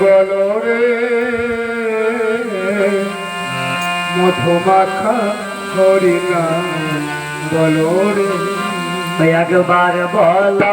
বলো রে মধুমাখা হরিণা বলো রে একবার বলো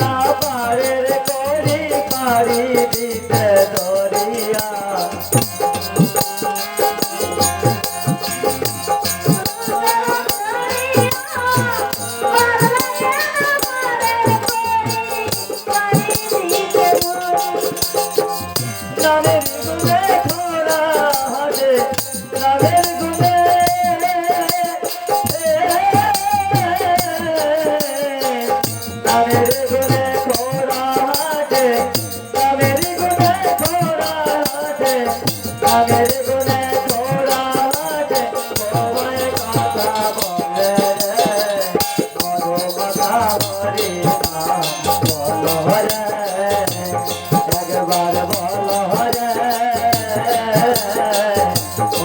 ના પારે કોરી મારી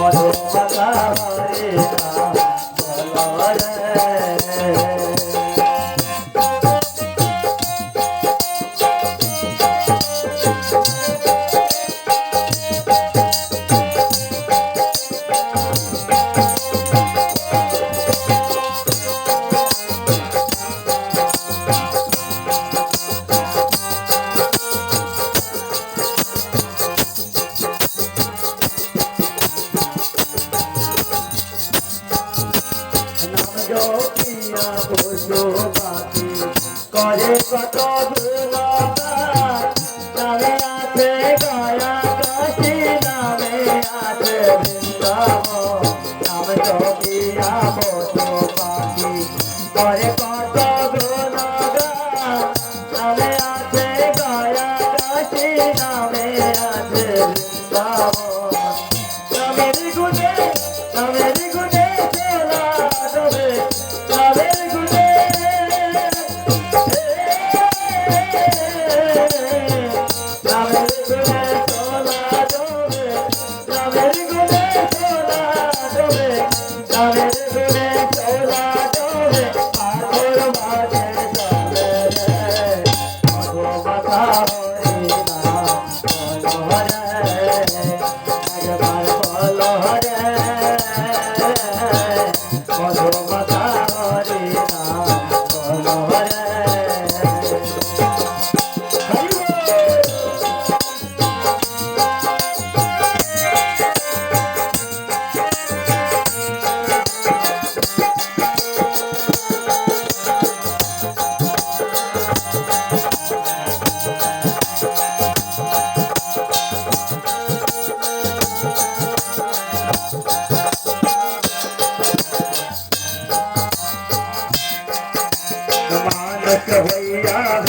মরো। বাবা Come on. Hallelujah.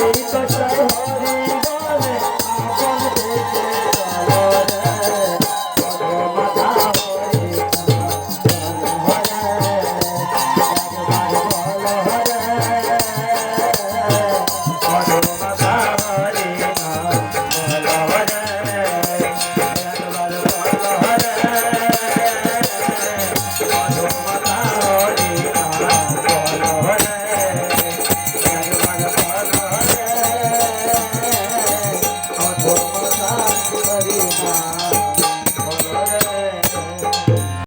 Hari Krishna Hare